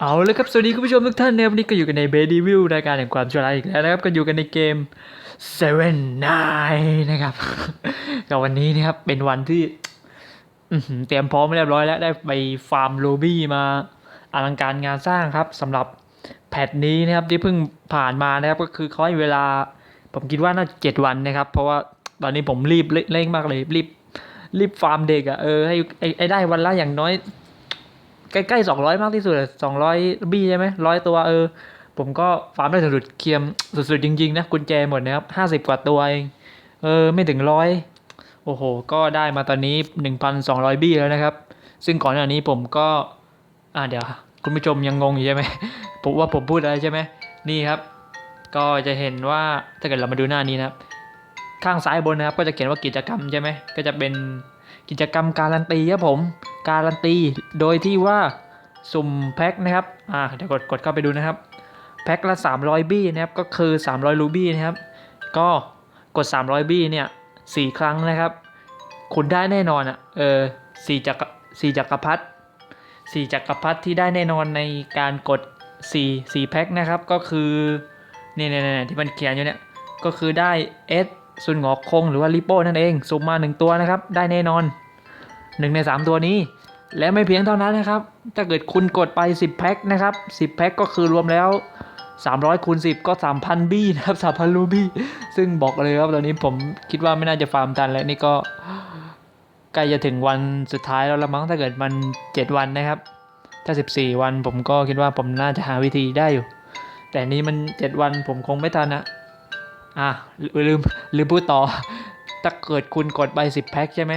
เอาเลยครับ สวัสดีคุณผู้ชมทุกท่านนะครับวันนี้ก็อยู่กันในเบดีวิวรายการแห่งความชั่วร้ายอีกแล้วนะครับ ก็อยู่กันในเกม Seven Nine นะครับก็วันนี้นะครับเป็นวันที่เตรียมพร้อมเรียบร้อยแล้วได้ไปฟาร์มโลบี้มาอลังการงานสร้างครับสำหรับแพทนี้นะครับที่เพิ่งผ่านมานะครับก็คือเขาให้เวลาผมคิดว่าน่าจะเจ็ดวันนะครับ เพราะว่าตอนนี้ผมรีบเร่งมากเลยรีบรีบฟาร์มเด็กอะ่ะเออให้ให้ให้ได้วันละอย่างน้อย ใกล้ๆสองร้อยมากที่สุดสองร้อยบี้ใช่ไหมร้อยตัวเออ ผมก็ฟาร์มได้สุดๆเคียมสุดๆจริงๆนะกุญแจหมดนะครับห้าสิบกว่าตัวเองเออไม่ถึงร้อยโอ้โห ก็ได้มาตอนนี้หนึ่งพันสองร้อยบี้แล้วนะครับ ซึ่งก่อนหน้านี้ผมก็อ่าเดี๋ยวคุณผู้ชมยังงงอยู่ใช่ไหมผมว่าผมพูดอะไรใช่ไหมนี่ครับ ก็จะเห็นว่าถ้าเกิดเรามาดูหน้านี้นะครับข้างซ้ายบนนะครับก็จะเขียนว่ากิจกรรมใช่ไหมก็จะเป็นกิจกรรมการันตีครับผม การันตี โดยที่ว่าสุ่มแพ็คนะครับ อ่า เดี๋ยวกดกดเข้าไปดูนะครับ แพ็คละ 300 บี้นะครับ ก็คือ 300 รูบี้นะครับ ก็กด 300 บี้เนี่ย4ครั้งนะครับ คุณได้แน่นอนอะ เออสี่จักรสี่จักรพรรดิสี่จักรพรรดิที่ได้แน่นอนในการกด4 4แพ็คนะครับ ก็คือเนี่ยเนี่ยเนี่ยที่มันเขียนอยู่เนี่ย ก็คือได้เอสซุนหงอกคงหรือว่าลิโป้นั่นเองสุ่มมา 1 ตัวนะครับ ได้แน่นอน 1 ใน 3 ตัวนี้ และไม่เพียงเท่านั้นนะครับ ถ้าเกิดคุณกดไป 10 แพ็คนะครับ 10 แพ็คก็คือรวมแล้ว 300คูณ10 ก็ 3,000 บี้นะครับ 3,000 รูบี้ซึ่งบอกเลยครับ ตอนนี้ผมคิดว่าไม่น่าจะฟาร์มทันแล้วนี่ก็ใกล้จะถึงวันสุดท้ายแล้วละมั้งถ้าเกิดมัน 7 วันนะครับ ถ้า 14 วันผมก็คิดว่าผมน่าจะหาวิธีได้อยู่ แต่นี้มัน 7 วันผมคงไม่ทันนะอะลืมลืมพูดต่อ ถ้าเกิดคุณกดไป 10 แพ็คใช่ไหม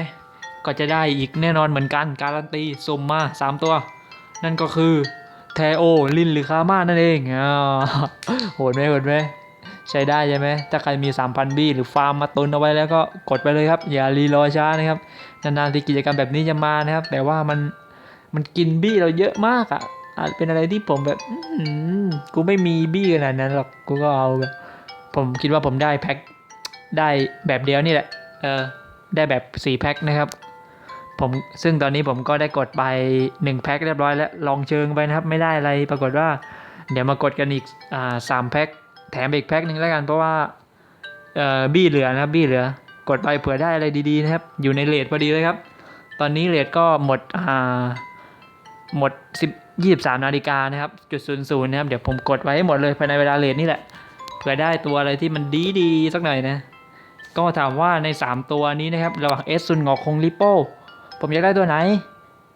ก็จะได้อีกแน่นอนเหมือนกันการันตีสุ่มมา 3 ตัว นั่นก็คือเทโอลินหรือคาม่านั่นเองโหดไหมโหดไหมใช้ได้ใช่ไหมถ้าใครมี 3,000 บี้หรือฟาร์มมาตุนเอาไว้แล้วก็กดไปเลยครับ อย่ารีรอช้านะครับนานๆที่กิจกรรมแบบนี้จะมานะครับ แต่ว่ามันมันกินบี้เราเยอะมากอะ่ะอาจเป็นอะไรที่ผมแบบกูไม่มีบี้ขนาดนั้นหรอกกูก็เอาแบบผมคิดว่าผมได้แพ็คได้แบบเดียวนี่แหละเออได้แบบ4แพ็คนะครับ ผมซึ่งตอนนี้ผมก็ได้กดไป 1 แพ็คเรียบร้อยแล้ว ลองเชิงไปนะครับ ไม่ได้อะไรปรากฏว่า เดี๋ยวมากดกันอีกอ่าสามแพ็คแถมอีกแพ็คหนึ่งแล้วกันเพราะว่าเอ่อบี้เหลือนะครับบี้เหลือกดไปเผื่อได้อะไรดีๆนะครับ อยู่ในเลทพอดีเลยครับ ตอนนี้เลทก็หมดอ่าหมด10 23นาฬิกานะครับจุดศูนย์ศูนย์นะครับ เดี๋ยวผมกดไว้ให้หมดเลยภายในเวลาเลทนี่แหละเผื่อได้ตัวอะไรที่มันดีๆสักหน่อยนะ ก็ถามว่าใน 3 ตัวนี้นะครับ ระหว่างเอสซุนงอกคงลิโป้ ผมอยากได้ตัวไหน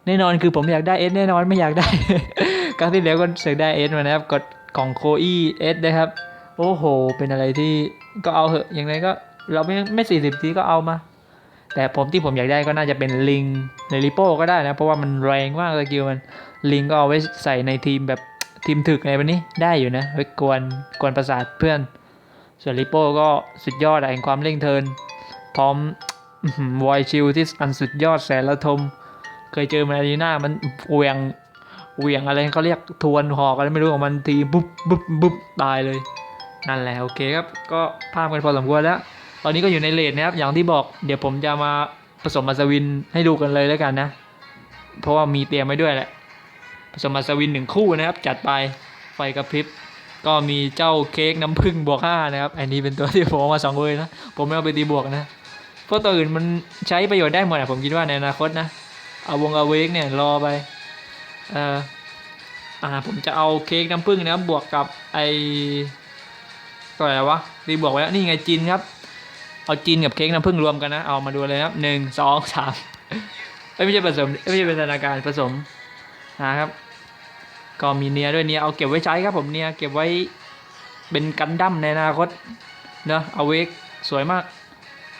แน่นอนคือผมอยากได้เอสแน่นอนไม่อยากได้ ครั้งที่แล้วก็เสือกได้เอสมานะครับกดกล่องโคอีเอสนะครับ โอ้โห เป็นอะไรที่ก็เอาเหอะอย่างไรก็เราไม่ไม่สี่สิบทีก็เอามา แต่ผมที่ผมอยากได้ก็น่าจะเป็นลิงในริโป้ก็ได้นะ เพราะว่ามันแรงมากสกิลมันลิงก็เอาไว้ใส่ในทีมแบบทีมถึกอะไรแบบนี้ได้อยู่นะไว้กวนกวนประสาทเพื่อน ส่วนริโป้ก็สุดยอดอะแห่งความเร่งเทิน พร้อม วอยชิลที่อันสุดยอดแสนละทม เคยเจอมาอารีนามันเวียงเวียงอะไรเขาเรียกทวนหอกอะไรไม่รู้ของมันทีปุ๊บปุ๊บปุ๊บตายเลย นั่นแหละโอเคครับ ก็ภาพกันพอสมควรแล้ว ตอนนี้ก็อยู่ในเลทนะครับ อย่างที่บอกเดี๋ยวผมจะมาผสมมาสวินให้ดูกันเลยแล้วกันนะ เพราะว่ามีเตรียมไว้ด้วยแหละ ผสมมาสวินหนึ่งคู่นะครับ จัดไปไฟกระพริบก็มีเจ้าเค้กน้ำผึ้งบวกห้านะครับ อันนี้เป็นตัวที่ผมเอามาสองเวยนะ ผมไม่เอาไปตีบวกนะ พราะตัวอื่นมันใช้ประโยชน์ได้หมดอะผมคิดว่าในอนาคตนะ เอาวงเอาเวกเนี่ยรอไปเอ่ออ่าผมจะเอาเค้กน้ำผึ้งนะครับบวกกับไอตัวอะไรวะตีบวกไว้แล้วนี่ไงจินครับ เอาจินกับเค้กน้ำผึ้งรวมกันนะเอามาดูเลยครับหนึ่งสองสามไม่ใช่ผสมไม่ใช่เป็นธนาการผสมนะครับ ก็มีเนียด้วยเนียเอาเก็บไว้ใช้ครับผมเนียเก็บไว้เป็นกันดั้มในอนาคตเนอะเอาเวกสวยมาก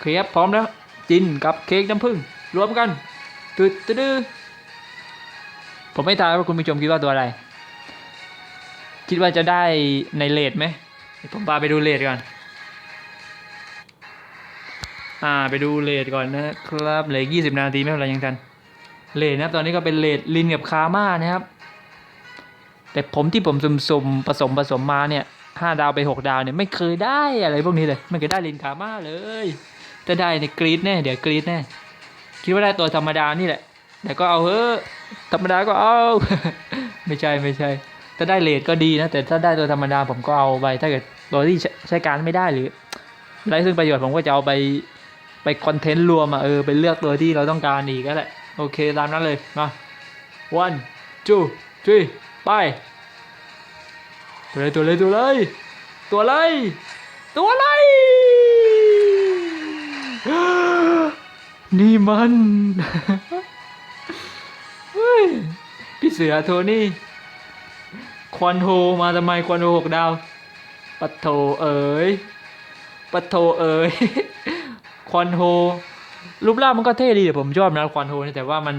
เคลียบพร้อมแล้ว จินกับเค้กน้ำผึ้งรวมกันตึ๊ดตึ๊ดผมไม่ทายว่าคุณผู้ชมคิดว่าตัวอะไร คิดว่าจะได้ในเลทไหมผมพาไปดูเลทก่อน อ่าไปดูเลทก่อนนะครับเหลือยี่สิบนาทีไม่เป็นไรยังทันเลทนะครับตอนนี้ก็เป็นเลทลินกับคาม่านะครับ แต่ผมที่ผมสุ่มๆผสมผสมมาเนี่ยห้าดาวไปหกดาวเนี่ยไม่เคยได้อะไรพวกนี้เลย ไม่เคยได้ลินคาม่าเลย ถ้าได้ในกรีดแน่เดี๋ยวกรีดแน่คิดว่าได้ตัวธรรมดานี่แหละแต่ก็เอาเฮ้ธรรมดาก็เอา ไม่ใช่ไม่ใช่ ถ้าได้เลทก็ดีนะ แต่ถ้าได้ตัวธรรมดาผมก็เอาไป ถ้าเกิดตัวที่ใช้การไม่ได้หรือไรซึ่งประโยชน์ผมก็จะเอาไปไปคอนเทนต์รวมอะเออไปเลือกตัวที่เราต้องการอีกก็แหละ โอเคตามนั้นเลย มา one two three ไป ตัวเลยตัวเลยตัวเลยตัวเลยตัวเลย นี่มันเฮ้ยพี่เสือโทนี่ ควันโฮมาทำไมควันโฮหกดาว ปัทโทเอ๋ย ปัทโทเอ๋ย ควันโฮ รูปร่างมันก็เท่ดีแต่ผมชอบนะควันโฮนี่แต่ว่ามัน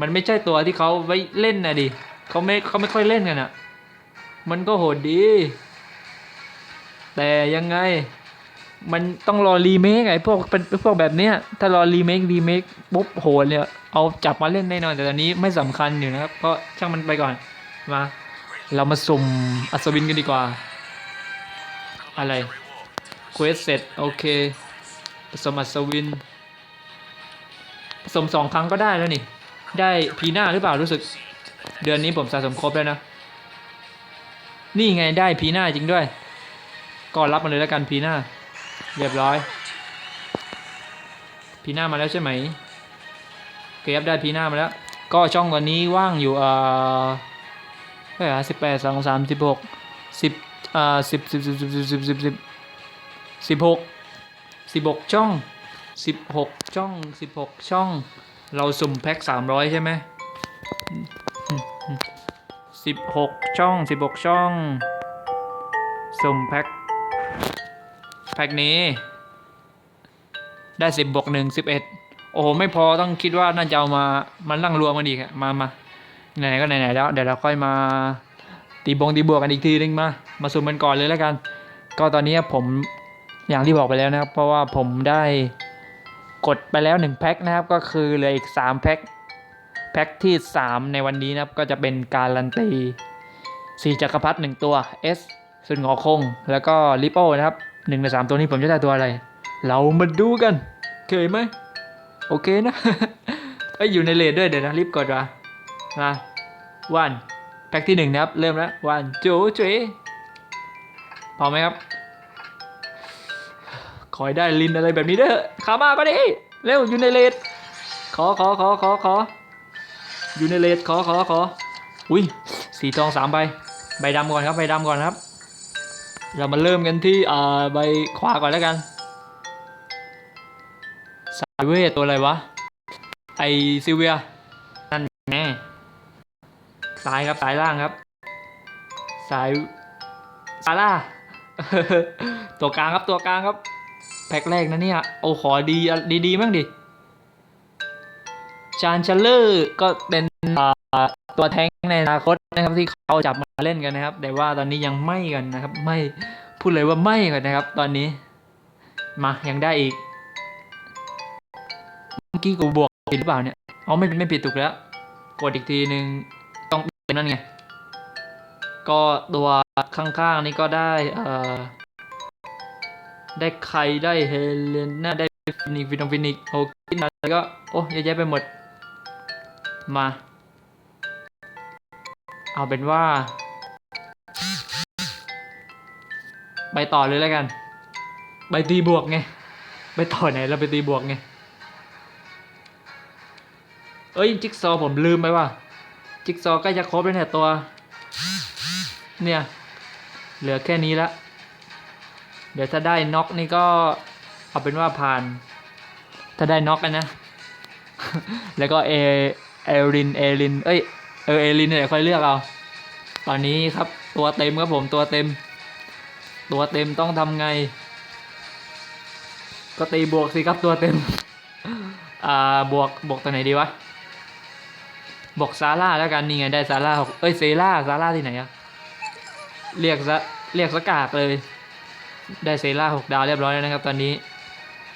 มันไม่ใช่ตัวที่เขาไว้เล่นนะดิเขาไม่เขาไม่ค่อยเล่นกันอะมันก็โหดดี แต่ยังไง มันต้องรอรีเมคไอ้พวกเป็นพวกแบบเนี้ยถ้ารอรีเมครีเมคปุ๊บโหดเนี่ยเอาจับมาเล่นแน่นอนแต่ตอนนี้ไม่สำคัญอยู่นะครับ ก็ช่างมันไปก่อนมา เรามาสุ่มอัศวินกันดีกว่า อะไรเควสเสร็จโอเคผสมอัศวินผสมสองครั้งก็ได้แล้วนี่ ได้พีหน้าหรือเปล่ารู้สึก เดือนนี้ผมสะสมครบแล้วนะ นี่ไงได้พีหน้าจริงด้วย ก็รับมาเลยแล้วกันพีหน้า เรียบร้อย พีหน้ามาแล้วใช่ไหมเก็บได้พีหน้ามาแล้ว ก็ช่องตอนนี้ว่างอยู่เอ่อเท่าไหร่สิบแปดสองสามสิบหกสิบเอ่อสิบสิบสิบสิบสิบสิบสิบสิบสิบหกสิบหกช่องสิบหกช่องสิบหกช่อง เราสุ่มแพ็คสามร้อยใช่ไหมสิบหกช่องสิบหกช่องสุ่มแพ็ค แพ็คนี้ ได้สิบบวกหนึ่งสิบเอ็ดโอ้โห ไม่พอต้องคิดว่าน่าจะเอามามันลั่งรวมกันอีกมามาไหนๆก็ไหนๆแล้ว เดี๋ยวเราค่อยมาตีบงตีบวกกันอีกทีนึงมา มาสุ่มกันก่อนเลยแล้วกัน ก็ตอนนี้ผมอย่างที่บอกไปแล้วนะครับ เพราะว่าผมได้กดไปแล้วหนึ่งแพ็คนะครับ ก็คือเหลืออีกสามแพ็คแพ็คที่สามในวันนี้นะครับ ก็จะเป็นการันตีสีจักรพรรดิหนึ่งตัว S ส่วนงอคง แล้วก็ลิโป้นะครับ หนึ่งในสามตัวนี้ผมจะได้ตัวอะไร เรามาดูกัน เคยไหม โอเคนะเอ้อยู่ในเลทด้วยเดี๋ยวนะรีบกดว่ะมาวันแพ็คที่หนึ่งนะครับ เริ่มแล้ววันจูจุ๋ยพอไหมครับ ขอให้ได้ลินอะไรแบบนี้เด้อขามาก็ดีเร็วอยู่ในเลทขอขอขอขอขออยู่ในเลทขอขอขออุ้ยสีทองสามใบ ใบดำก่อนครับ ใบดำก่อนครับ เรามาเริ่มกันที่ใบขวาก่อนแล้วกัน สายเวทตัวอะไรวะ ไอซิเวีย นั่นแน่ซ้ายครับสายล่างครับ สายซาร่า ตัวกลางครับตัวกลางครับ แพ็คแรกนะเนี่ย โอ้ขอดีอะดีมั่งดิชานเชลเลอร์ก็เป็นตัวแทงในอนาคต นะครับที่เขาจับมาเล่นกันนะครับ แต่ว่าตอนนี้ยังไม่กันนะครับ ไม่พูดเลยว่าไม่กันนะครับ ตอนนี้ มายังได้อีกเมื่อกี้กูบวกผิดหรือเปล่าเนี่ยเอาไม่ไม่ผิดถูกแล้วกดอีกทีหนึ่งต้องเป็นนั่นไงก็ตัวข้างๆนี่ก็ได้เอ่อได้ใครได้เฮเลน่าได้ฟินิกฟินอฟินิกโอเคนะแล้วก็โอ้เยอะแยะไปหมดมา เอาเป็นว่า ไปต่อเลยแล้วกัน ไปตีบวกไง ไปต่อไหนเราไปตีบวกไง เอ้ยจิ๊กซอผมลืมไปว่า จิ๊กซอใกล้จะครบแล้วเนี่ยตัว เนี่ย เหลือแค่นี้ละเดี๋ยวถ้าได้น็อกนี่ก็เอาเป็นว่าผ่าน ถ้าได้น็อกกันนะ แล้วก็เอเอริน เอริน เอ้ย เออเอรินเนี่ยค่อยเลือกเอา ตอนนี้ครับตัวเต็มครับผมตัวเต็ม ตัวเต็มต้องทำไง ก็ตีบวกสิครับตัวเต็ม อ่าบวกบวกตัวไหนดีวะบอกซาร่าแล้วกันนี่ไงได้ซาร่าหกเอ้ยเซร่าซาร่าที่ไหนอะเรียกซะเรียกสกากเลย ได้เซร่าหกดาวเรียบร้อยแล้วนะครับ ตอนนี้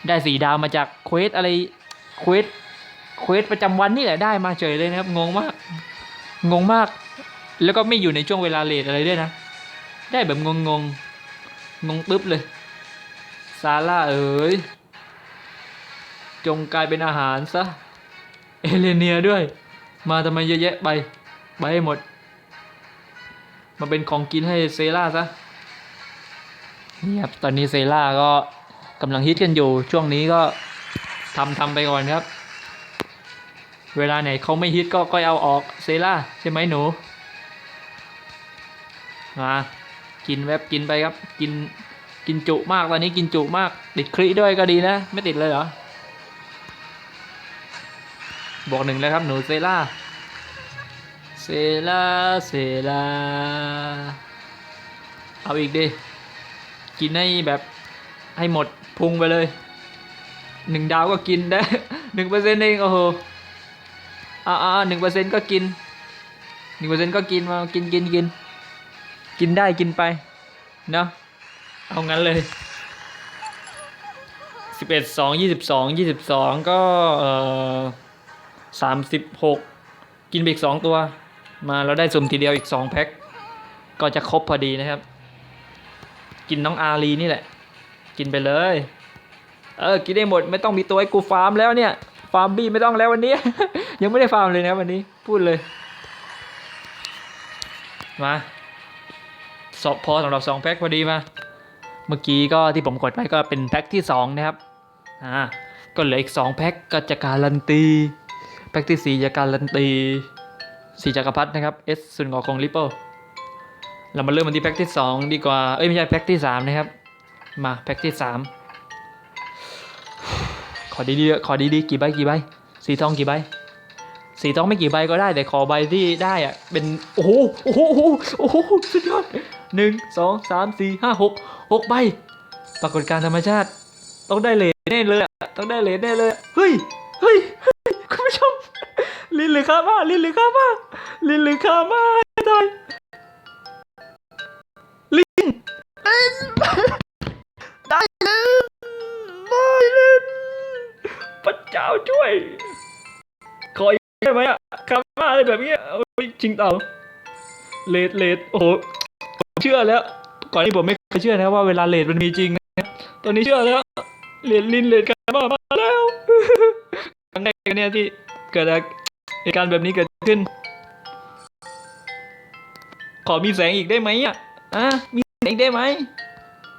ได้สี่ดาวมาจากเควสอะไรเควสเควสประจำวันนี่แหละได้มาเฉยเลยนะครับงงมาก งงมาก แล้วก็ไม่อยู่ในช่วงเวลาเลทอะไรด้วยนะ ได้แบบงงงงงงตึ๊บเลย ซาร่าเอ๋ย จงกลายเป็นอาหารซะ เอเลเนียด้วย มาทำไมเยอะแยะไป ไปให้หมด มาเป็นของกินให้เซล่าซะนี่ครับ ตอนนี้เซล่าก็กำลังฮิตกันอยู่ ช่วงนี้ก็ทำทำไปก่อนครับ เวลาไหนเขาไม่ฮิตก็ก็เอาออกเซล่าใช่ไหมหนู มา กินแวบกินไปครับ กินกินจุมากตอนนี้กินจุมาก ติดคลิด้วยก็ดีนะ ไม่ติดเลยเหรอ บอกหนึ่งเลยครับหนูเซล่าเซล่าเซล่าเอาอีกดิกินให้แบบให้หมดพุงไปเลยหนึ่งดาวก็กินได้หนึ่งเปอร์เซ็นต์เองโอ้โห อ่าอ่าหนึ่งเปอร์เซ็นต์ก็กินหนึ่งเปอร์เซ็นต์ก็กินมากินกินกิน กินได้กินไป เนาะเอางั้นเลยสิบเอ็ดสองยี่สิบสองยี่สิบสองก็เอ่อสามสิบหกกินไปอีกสองตัว มาเราได้สุ่มทีเดียวอีกสองแพ็คก็จะครบพอดีนะครับ กินน้องอารีนี่แหละ กินไปเลย เออ กินได้หมดไม่ต้องมีตัวให้กูฟาร์มแล้วเนี่ย ฟาร์มบี้ไม่ต้องแล้ววันนี้ ยังไม่ได้ฟาร์มเลยนะวันนี้พูดเลย มาสอบพอสำหรับสองแพ็คพอดีมา เมื่อกี้ก็ที่ผมกดไปก็เป็นแพ็คที่สองนะครับ อ่า ก็เหลืออีกสองแพ็คก็จะการันตี แพ็คที่สี่จะการันตีสีจักรพรรดินะครับ S ส่วนงอของริปเปิลเรามาเริ่มกันที่แพ็คที่สองดีกว่า เอ้ยไม่ใช่แพ็คที่สามนะครับ มาแพ็คที่สาม ขอดีๆขอดีๆกี่ใบกี่ใบสีทองกี่ใบสีทองไม่กี่ใบก็ได้แต่ขอใบที่ได้อะเป็นโอ้โหโอ้โหโอ้โหสุดยอดหนึ่งสองสามสี่ห้าหกหกใบปรากฏการธรรมชาติ ต้องได้เลทแน่เลยอะต้องได้เลทแน่เลยเฮ้ยเฮ้ยคุณผู้ชมลินหรือข้ามาลินหรือข้ามาลินหรือข้ามาตายลินได้ลิน เจ้าช่วย ขออีกได้ไหมอะข้ามาอะไรแบบนี้โอ้ยจริงเต่าเลดเลดโอ้โหผมเชื่อแล้ว ก่อนนี้ผมไม่เคยเชื่อนะว่าเวลาเลดมันมีจริงนะตอนนี้เชื่อแล้วเลดลินเลดข้ามามาแล้วครั้งแรกเนี่ยที่เกิดเหตุการณ์แบบนี้เกิดขึ้น ขอมีแสงอีกได้ไหมอะอะมีแสงอีกได้ไหม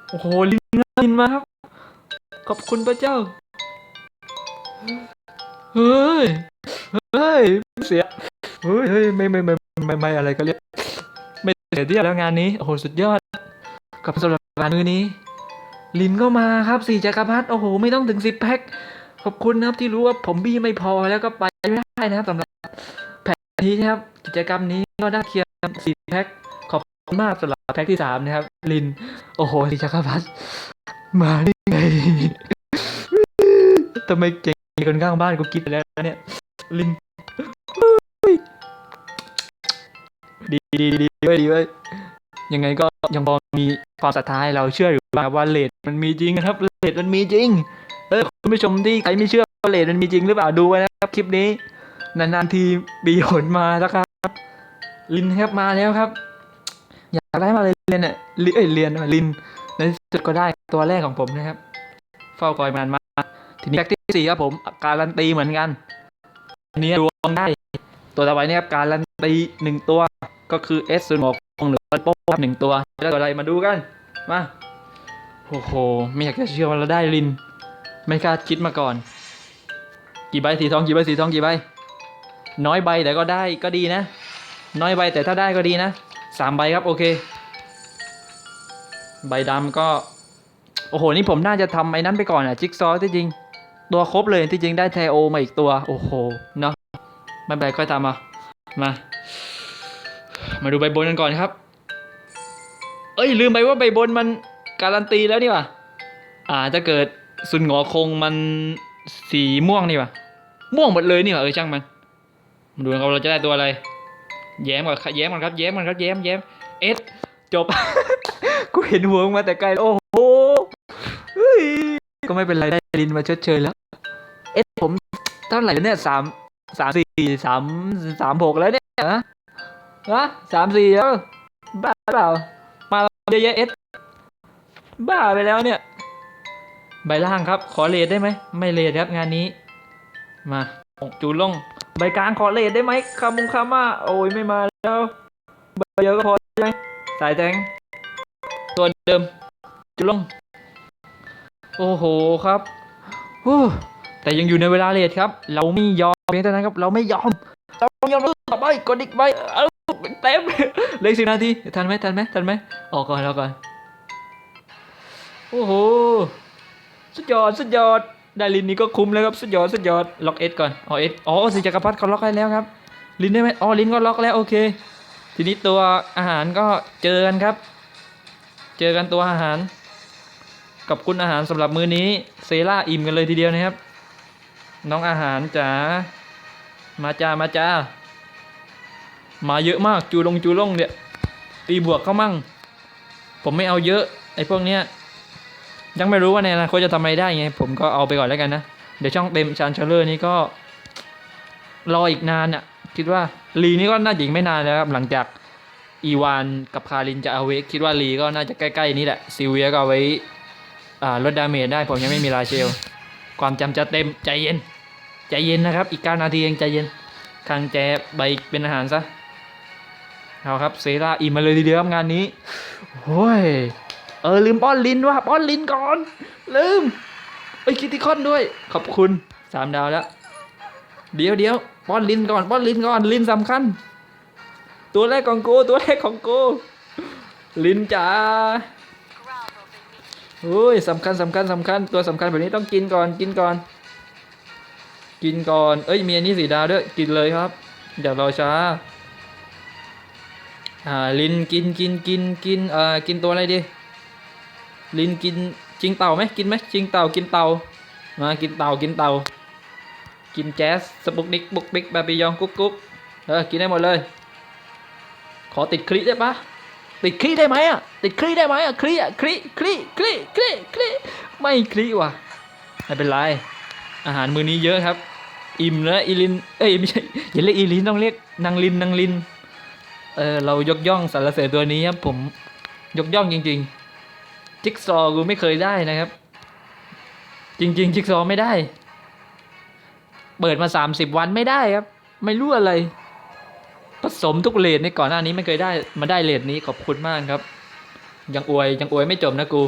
โอ้โหลินลินมาครับ ขอบคุณพระเจ้า เฮ้ย เฮ้ย เสีย เฮ้ยเฮ้ยไม่ไม่ไม่ไม่ไม่อะไรก็เรียก ไม่เสียเที่ยวแล้วงานนี้ โอ้โห สุดยอด กับสำหรับงานมือนี้ ลินก็มาครับสี่จักรพรรดิ โอ้โห ไม่ต้องถึงสิบแพ็ค ขอบคุณนะครับที่รู้ว่าผมบี้ไม่พอแล้วก็ไปไม่ได้นะครับสำหรับแพ็คนี้นะครับ กิจกรรมนี้ก็ได้เคียร์สี่แพ็ค ขอบคุณมากสำหรับแพ็คที่สามนะครับ ลิน โอ้โหสีจักรพรรดิมาได้ไงทำไมเก่ง คนข้างบ้านกูกินไปแล้วเนี่ย ลินดีดีดีเว้ยดีเว้ยยังไงก็ยังพอมีความศรัทธาให้เราเชื่ออยู่บ้างว่าเลดมันมีจริงครับเลดมันมีจริง เออคุณผู้ชมที่ใครไม่เชื่อว่าเลดมันมีจริงหรือเปล่าดูไว้นะครับคลิปนี้นานๆทีบีหนมาแล้วครับ ลินครับมาแล้วครับ อยากได้มาเลยเรียนเนี่ยเอ้ยเรียนลินในสุดก็ได้ตัวแรกของผมนะครับ เฝ้าคอยมานมา ทีนี้แพ็กที่สี่ครับผมการันตีเหมือนกันอันนี้ดวงได้ตัวต่อไปนี่ครับการันตีหนึ่งตัวก็คือเอสศูนย์หกหรือโป้หนึ่งตัวได้ตัวอะไรมาดูกันมาโอ้โหไม่อยากจะเชื่อว่าเราได้ลิน ไม่คาดคิดมาก่อน กี่ใบสีทองกี่ใบสีทองกี่ใบน้อยใบแต่ก็ได้ก็ดีนะ น้อยใบแต่ถ้าได้ก็ดีนะสามใบครับโอเค ใบดำก็ โอ้โห นี่ผมน่าจะทำไอ้นั้นไปก่อนอะจิ๊กซอว์ที่จริง ตัวครบเลยที่จริงได้ไทโอมาอีกตัว โอ้โห เนาะไม่เป็นไรค่อยทำมา มา มาดูใบบนกันก่อนครับ เอ้ย ลืมไปว่าใบบนมันการันตีแล้วนี่ว่ะอ่าถ้าเกิดซุนหงอคงมันสีม่วงนี่ว่ะ ม่วงหมดเลยนี่ว่ะเออช่างมัน มาดูกันครับเราจะได้ตัวอะไร แย้มก่อนแย้มก่อนครับแย้มก่อนครับแย้มแย้มเอสจบ กูเห็นหัวมึงมาแต่ไกล โอ้โหก็ไม่เป็นไรได้ลินมาชดเชยแล้ว ผมเท่าไหร่เนี่ยสามสามสี่สามสามหกแล้วเนี่ยฮะฮะสามสี่แล้วบ้าเปล่า มาเยอะแยะเอสบ้าไปแล้วเนี่ย ใบล่างครับ ขอเลทได้ไหม ไม่เลทครับงานนี้ มาจูนลง ใบกลางขอเลทได้ไหมคามุงคามาโอ้ยไม่มาแล้วเบเยอะก็พอใช่ไหมสายแทงตัวเดิมจุลง โอ้โหครับโอ้ แต่ยังอยู่ในเวลาเลทครับ เราไม่ยอมเพียงเท่านั้นครับ เราไม่ยอม เรายอมต่อไปกดอีกไปเอาเต็มเลยสินาทีทันไหมทันไหมทันไหมออกก่อนแล้วก่อน โอ้โห สุดยอด สุดยอด ได้ลินนี้ก็คุ้มแล้วครับ สุดยอด สุดยอด ล็อกเอสก่อนอ๋อเอสอ๋อสิจักรพรรดิเขาล็อกให้แล้วครับ ลินได้ไหมอ๋อ ลินก็ล็อกแล้วโอเค ทีนี้ตัวอาหารก็เจอกันครับ เจอกันตัวอาหาร กับคุณอาหารสำหรับมื้อนี้ เซล่าอิ่มกันเลยทีเดียวนะครับ น้องอาหารจ๋ามาจ้ามาจ้ามาเยอะมากจูลงจูลงเนี่ยตีบวกเข้ามั่ง ผมไม่เอาเยอะไอ้พวกเนี้ยยังไม่รู้ว่าในอนาคตจะทำอะไรได้ไง ผมก็เอาไปก่อนแล้วกันนะ เดี๋ยวช่องเต็มชานเชลเลอร์นี่ก็ รออีกนานอะ คิดว่าลีนี่ก็น่าจะอีกไม่นานแล้วครับ หลังจากอีวานกับคารินจะเอาเวกคิดว่าลีก็น่าจะใกล้ๆนี้แหละซิเวียก็เอาไว้อ่าลดดาเมจได้ผมยังไม่มีราเชล ความจำจะเต็มใจเย็น ใจเย็นนะครับ อีก9นาทีเองใจเย็นคางแจใบเป็นอาหารซะเอาครับเซราอิ่มมาเลยทีเดียวครับงานนี้โอ้ยเออลืมป้อนลินว่ะป้อนลินก่อน ลืมเอ้คิติคอนด้วย ขอบคุณสามดาวแล้วเดี๋ยวเดี๋ยวป้อนลินก่อนป้อนลินก่อนลินสำคัญ ตัวแรกของกูตัวแรกของกูลินจ๋าโอ้ยสำคัญสำคัญสำคัญตัวสำคัญแบบนี้ต้องกินก่อนกินก่อน กินก่อน เอ้ยมีอันนี้สีดาวด้วย กินเลยครับ อย่ารอช้า อ่า ลินกินกินกินกินเอ่อกินตัวอะไรดี ลินกินจิงเต่าไหมกินไหมจิงเต่ากินเต่า มากินเต่ากินเต่า กินแจ๊สสปุกนิกบุกบิกบาบิยองกุ๊กกุ๊กเออกินได้หมดเลย ขอติดคลิได้ปะติดคลิได้ไหมอะติดคลิได้ไหมอะคลิอะคลิคลิคลิคลิคลิไม่คลิว่ะไม่เป็นไรอาหารมื้อนี้เยอะครับ อิ่มแล้วอีลิน เอ้ยไม่ใช่อย่าเรียกอีลินต้องเรียกนางลินนางลิน เออเรายกย่องสรรเสริญตัวนี้ครับผมยกย่องจริง ๆ จิ๊กซอกูไม่เคยได้นะครับ จริง ๆ จิ๊กซอไม่ได้ เปิดมา30วันไม่ได้ครับ ไม่รู้อะไร ผสมทุกเลทในก่อนหน้านี้ไม่เคยได้มาได้เลทนี้ขอบคุณมากครับ ยังอวยยังอวยไม่จบนะกู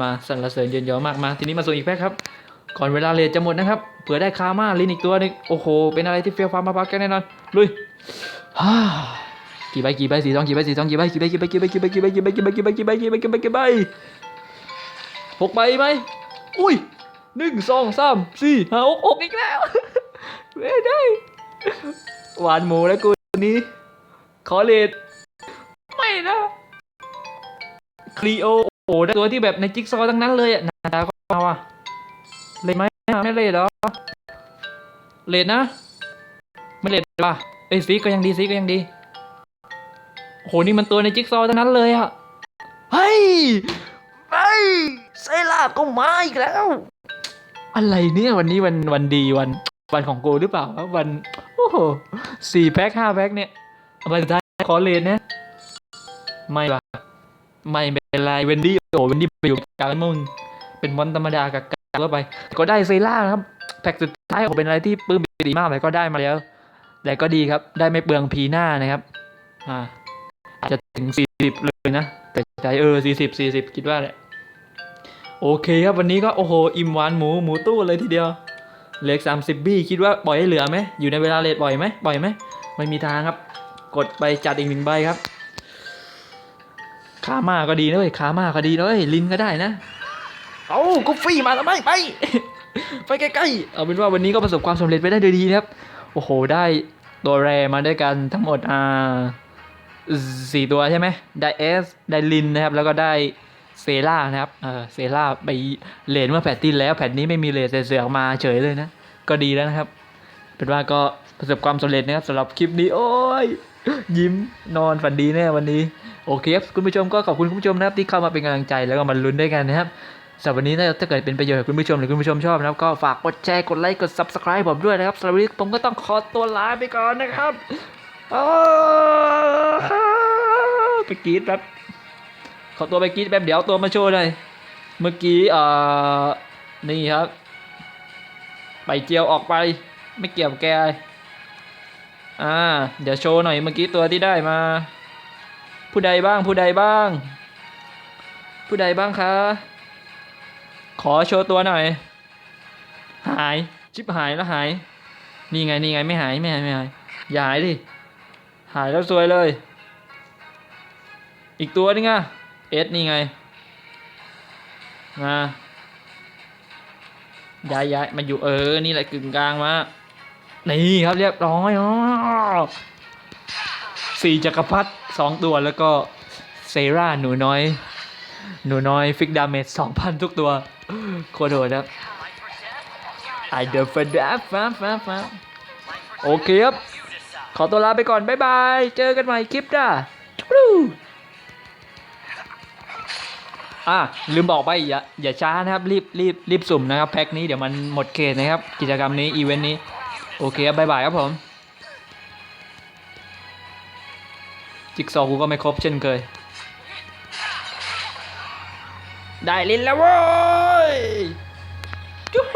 มาสรรเสริญเยินยอมากมา ทีนี้มาส่งอีกแพ็คครับ ก่อนเวลาเลทจะหมดนะครับ เผื่อได้คามาลินอีกตัวนึง โอ้โห เป็นอะไรที่เฟี้ยวฟ้ามาพักกันแน่นอน ลุยฮ่ากี่ใบกี่ใบสีทองกี่ใบสีทองกี่ใบกี่ใบกี่ใบกี่ใบกี่ใบกี่ใบกี่ใบกี่ใบกี่ใบกี่ใบกี่ใบกี่ใบกี่ใบหกใบไหมอุ้ยหนึ่งสองสามสี่ห้าหกหกอีกแล้วไม่ได้ หวานหมูแล้วกูนี้ ขอเลทไม่นะคลีโอโอ้โหตัวที่แบบในจิ๊กซอว์ทั้งนั้นเลยอะหนาตาก็มาว่ะ เลทไหมไม่เลทเหรอเลทนะ ไม่เลทป่ะเอ้ยซีก็ยังดีซีก็ยังดีโหนี่มันตัวในจิ๊กซอว์ทั้งนั้นเลยอะเฮ้ยเฮ้ยเซล่าก็มาอีกแล้ว อะไรเนี่ยวันนี้วันวันดีวัน วันของกูหรือเปล่าวะวันโอ้โหสี่แพ็คห้าแพ็คเนี่ยเอาไปสุดท้ายขอเลนนะไม่ป่ะไม่เป็นไรเวนดี้โอ้เวนดี้ไปอยู่กลางมึงเป็นมอนธรรมดากับก ลางก็ไป ก็ได้เซล่าครับแพ็คสุดท้ายผมเป็นอะไรที่ปื้มปิติมากเลยก็ได้มาแล้ว แต่ก็ดีครับได้ไม่เปลืองพีหน้านะครับอ่าอาจจะถึงสี่สิบเลยนะ แต่ใจเออสี่สิบสี่สิบคิดว่าแหละโอเคครับวันนี้ก็โอ้โห อิ่มหวานหมูหมูตู้เลยทีเดียวเหล็กสามสิบบี้คิดว่าปล่อยให้เหลือไหมอยู่ในเวลาเลทปล่อยไหมปล่อยไหมไม่มีทางครับ กดไปจัดอีกหนึ่งใบครับขามาก็ดีนะเลยขามาก็ดีนะเลยลินก็ได้นะ เอากุฟฟี่มาแล้วไหมไป ไปใกล้ๆ เอาเป็นว่าวันนี้ก็ประสบความสำเร็จไปได้โดยดีนะครับ โอ้โห ได้ตัวแรมาด้วยกันทั้งหมดอ่าสี่ตัวใช่ไหมได้เอสได้ลินนะครับ แล้วก็ได้เซล่านะครับ เออเซล่าไปเลนเมื่อแพทที่แล้วแพทนี้ไม่มีเลนเสือกมาเฉยเลยนะ ก็ดีแล้วนะครับ เป็นว่าก็ประสบความสำเร็จนะครับสำหรับคลิปนี้ โอ้ย ยิ้มนอนฝันดีแน่วันนี้ โอเคครับคุณผู้ชมก็ขอบคุณคุณผู้ชมนะครับที่เข้ามาเป็นกำลังใจแล้วก็มาลุ้นด้วยกันนะครับ สำหรับวันนี้ถ้าเกิดเป็นประโยชน์กับคุณผู้ชมหรือคุณผู้ชมชอบนะครับ ก็ฝากกดแชร์ กดไลค์ กด subscribe ผมด้วยนะครับสำหรับวันนี้ผมก็ต้องขอตัวลาไปก่อนนะครับอ้าวไปกรีดแป๊บขอตัวไปกรีดแป๊บเดี๋ยวตัวมาโชว์หน่อยเมื่อกี้เอ่อนี่ครับไปเจียวออกไปไม่เกี่ยวแกอ่าเดี๋ยวโชว์หน่อยเมื่อกี้ตัวที่ได้มา ผู้ใดบ้างผู้ใดบ้าง ผู้ใดบ้างคะ ขอโชว์ตัวหน่อย หาย ชิบหายแล้วหาย นี่ไงนี่ไงไม่หายไม่หายไม่หาย อย่าหายดิ หายแล้วซวยเลย อีกตัวนึงอะเอสนี่ไง มาย้ายย้ายมาอยู่เออ นี่แหละกึ่งกลางมา นี่ครับเรียบร้อยอ๋อสี่จักรพรรดิสองตัวแล้วก็เซราหนูน้อย หนูน้อยฟิกดาเมจสองพันทุกตัว โคตรโหดครับไอเดอร์ฟดาฟ้าฟ้าฟ้าโอเคครับ ขอตัวลาไปก่อน บ๊ายบาย เจอกันใหม่คลิปหน้าอะลืมบอกไปอย่าอย่าช้านะครับ รีบรีบรีบสุ่มนะครับ แพ็คนี้เดี๋ยวมันหมดเขตนะครับ กิจกรรมนี้ อีเวนต์นี้ โอเคครับ บ๊ายบายครับผม จิ๊กซอว์กูก็ไม่ครบเช่นเคย ได้ลินแล้วเว้ยจุ๊บ